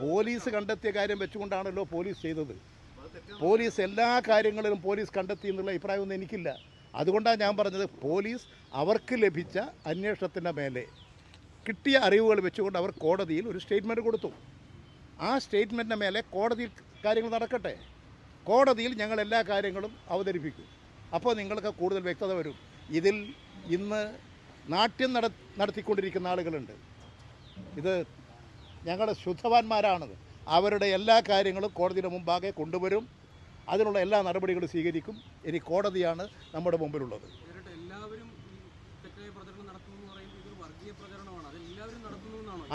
Police കണ്ടെത്തിയ കാര്യം വെച്ചുകൊണ്ടാണല്ലോ police ചെയ്തത്. പോലീസ് എല്ലാ കാര്യങ്ങളിലും പോലീസ് കണ്ടെത്തി എന്നുള്ള അഭിപ്രായമൊന്നും എനിക്കില്ല. അതുകൊണ്ടാണ് ഞാൻ പറഞ്ഞത് പോലീസ് അവർക്ക് ലഭിച്ച അന്വേഷണത്തിന്റെ മേലെ കിട്ടിയ അറിവുകൾ വെച്ചുകൊണ്ട് അവർ കോടതിയിൽ ഒരു സ്റ്റേറ്റ്മെന്റ് കൊടുത്തു. ആ സ്റ്റേറ്റ്മെന്റിന്റെ മേലെ കോടതിയിൽ കാര്യങ്ങൾ നടക്കട്ടെ. കോടതിയിൽ ഞങ്ങൾ എല്ലാ കാര്യങ്ങളും അവതരിപ്പിക്കും. അപ്പോൾ നിങ്ങൾക്ക് കൂടുതൽ വ്യക്തത വരും. ഇതിൽ ഇന്ന് നാട്യം നട നടത്തിക്കൊണ്ടിരിക്കുന്ന ആളുകളുണ്ട്. ഇത് ഞങ്ങളുടെ ശുദ്ധവാന്മാരാണത്. അവരുടെ എല്ലാ കാര്യങ്ങളും കോടതിയുടെ മുമ്പാകെ കൊണ്ടുവരും. അതിനുള്ള എല്ലാ നടപടികളും സ്വീകരിക്കും. ഇനി കോടതിയാണ് നമ്മുടെ മുമ്പിലുള്ളത്.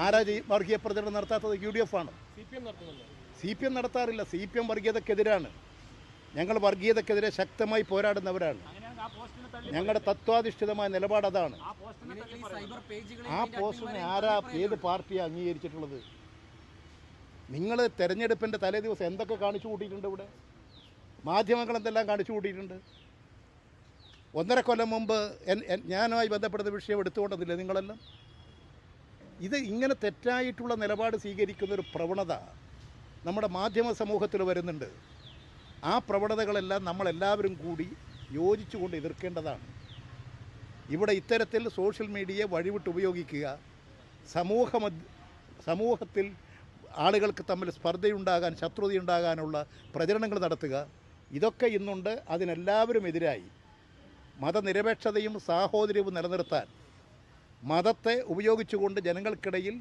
ആരാ വർഗീയ പ്രചരണം നടത്താത്തത്? യു ഡി എഫ് ആണ്. സി പി എം നടത്താറില്ല. സി പി എം വർഗീയതക്കെതിരാണ്. ഞങ്ങൾ വർഗീയതക്കെതിരെ ശക്തമായി പോരാടുന്നവരാണ്. ഞങ്ങളുടെ തത്വാധിഷ്ഠിതമായ നിലപാട് അതാണ്. ഈ സൈബർ പേജുകളിൽ ആ പോസ്റ്റിനെ ആരാ ഏത് പാർട്ടിയാണ് അംഗീകരിച്ചിട്ടുള്ളത്? നിങ്ങൾ തെരഞ്ഞെടുപ്പിന്റെ തലേ ദിവസം എന്തൊക്കെ കാണിച്ചു കൂട്ടിയിട്ടുണ്ട് ഇവിടെ? മാധ്യമങ്ങൾ എന്തെല്ലാം കാണിച്ചു കൂട്ടിയിട്ടുണ്ട്? ഒന്നര കൊല്ലം മുമ്പ് ഞാനുമായി ബന്ധപ്പെടുന്ന വിഷയം എടുത്തുകൊണ്ടതില്ലേ നിങ്ങളെല്ലാം? ഇത് ഇങ്ങനെ തെറ്റായിട്ടുള്ള നിലപാട് സ്വീകരിക്കുന്ന ഒരു പ്രവണത നമ്മുടെ മാധ്യമ സമൂഹത്തിൽ വരുന്നുണ്ട്. ആ പ്രവണതകളെല്ലാം നമ്മളെല്ലാവരും കൂടി യോജിച്ചുകൊണ്ട് എതിർക്കേണ്ടതാണ്. ഇവിടെ ഇത്തരത്തിൽ സോഷ്യൽ മീഡിയയെ വഴിവിട്ട് ഉപയോഗിക്കുക സമൂഹ സമൂഹത്തിൽ ആളുകൾക്ക് തമ്മിൽ സ്പർദ്ധയുണ്ടാകാൻ ശത്രുതയുണ്ടാകാനുള്ള പ്രചരണങ്ങൾ നടത്തുക. ഇതൊക്കെ ഇന്നുണ്ട്. അതിനെല്ലാവരും എതിരായി. മതനിരപേക്ഷതയും സാഹോദര്യവും നിലനിർത്താൻ മതത്തെ ഉപയോഗിച്ചുകൊണ്ട് ജനങ്ങൾക്കിടയിൽ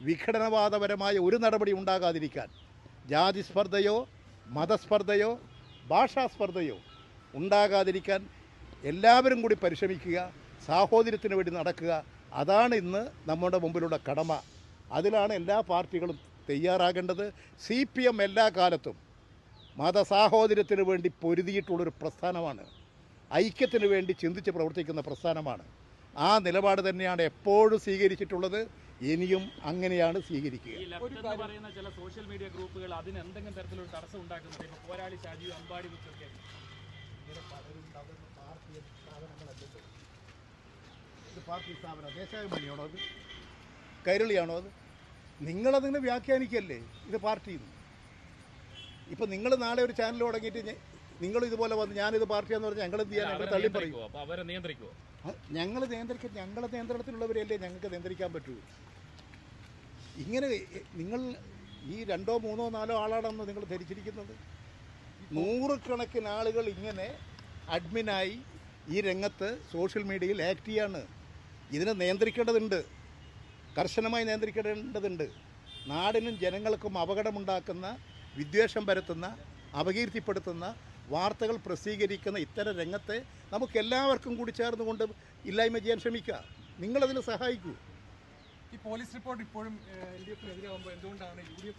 വിഘടനവാദപരമായ ഒരു നടപടി ഉണ്ടാകാതിരിക്കാൻ ജാതി സ്പർദ്ധയോ മതസ്പർദ്ധയോ ഭാഷാസ്പർദ്ധയോ ഉണ്ടാകാതിരിക്കാൻ എല്ലാവരും കൂടി പരിശ്രമിക്കുക സാഹോദര്യത്തിന് വേണ്ടി നടക്കുക. അതാണ് ഇന്ന് നമ്മുടെ മുമ്പിലുള്ള കടമ. അതിലാണ് എല്ലാ പാർട്ടികളും തയ്യാറാകേണ്ടത്. സി പി എം എല്ലാ കാലത്തും മതസാഹോദര്യത്തിന് വേണ്ടി പൊരുതിയിട്ടുള്ളൊരു പ്രസ്ഥാനമാണ്. ഐക്യത്തിന് വേണ്ടി ചിന്തിച്ച് പ്രവർത്തിക്കുന്ന പ്രസ്ഥാനമാണ്. ആ നിലപാട് തന്നെയാണ് എപ്പോഴും സ്വീകരിച്ചിട്ടുള്ളത്. ഇനിയും അങ്ങനെയാണ് സ്വീകരിക്കുക. സോഷ്യൽ മീഡിയ ഗ്രൂപ്പുകൾ അതിന് എന്തെങ്കിലും തരത്തിലൊരു തടസ്സം ഉണ്ടാക്കുന്നുണ്ട്. പോരാളി ഷാജി അമ്പാടി ഇത് പാർട്ടി സ്ഥാപനം ദേശാഭിമാനിയാണോ അത്? കൈരളിയാണോ അത്? നിങ്ങളതിനെ വ്യാഖ്യാനിക്കല്ലേ? ഇത് പാർട്ടി ഇപ്പം നിങ്ങൾ നാളെ ഒരു ചാനൽ തുടങ്ങിയിട്ട് നിങ്ങൾ ഇതുപോലെ വന്ന് ഞാനിത് പാർട്ടിയാന്ന് പറഞ്ഞാൽ ഞങ്ങൾ എന്ത് ചെയ്യാൻ ഞങ്ങൾ തള്ളി പറയും. അവരെ നിയന്ത്രിക്കുമോ ഞങ്ങൾ നിയന്ത്രിക്കാൻ ഞങ്ങളെ നിയന്ത്രണത്തിലുള്ളവരെയല്ലേ ഞങ്ങൾക്ക് നിയന്ത്രിക്കാൻ പറ്റൂ. ഇങ്ങനെ നിങ്ങൾ ഈ രണ്ടോ മൂന്നോ നാലോ ആളാണെന്ന് നിങ്ങൾ ധരിച്ചിരിക്കുന്നത്? നൂറുകണക്കിന് ആളുകൾ ഇങ്ങനെ അഡ്മിനായി ഈ രംഗത്ത് സോഷ്യൽ മീഡിയയിൽ ആക്ട് ചെയ്യാണ്. ഇതിനെ നിയന്ത്രിക്കേണ്ടതുണ്ട്. കർശനമായി നിയന്ത്രിക്കേണ്ടതുണ്ട്. നാടിനും ജനങ്ങൾക്കും അപകടമുണ്ടാക്കുന്ന വിദ്വേഷം പരത്തുന്ന അപകീർത്തിപ്പെടുത്തുന്ന വാർത്തകൾ പ്രസിദ്ധീകരിക്കുന്ന ഇത്തരം രംഗത്തെ നമുക്ക് എല്ലാവർക്കും കൂടി ചേർന്നുകൊണ്ട് ഇല്ലായ്മ ചെയ്യാൻ ശ്രമിക്കുക. നിങ്ങളതിന് സഹായിക്കൂ. ഈ പോലീസ് റിപ്പോർട്ട് ഇപ്പോഴും എൽ ഡി എഫിനെതിരാകുമ്പോൾ എന്തുകൊണ്ടാണ് യു ഡി എഫ്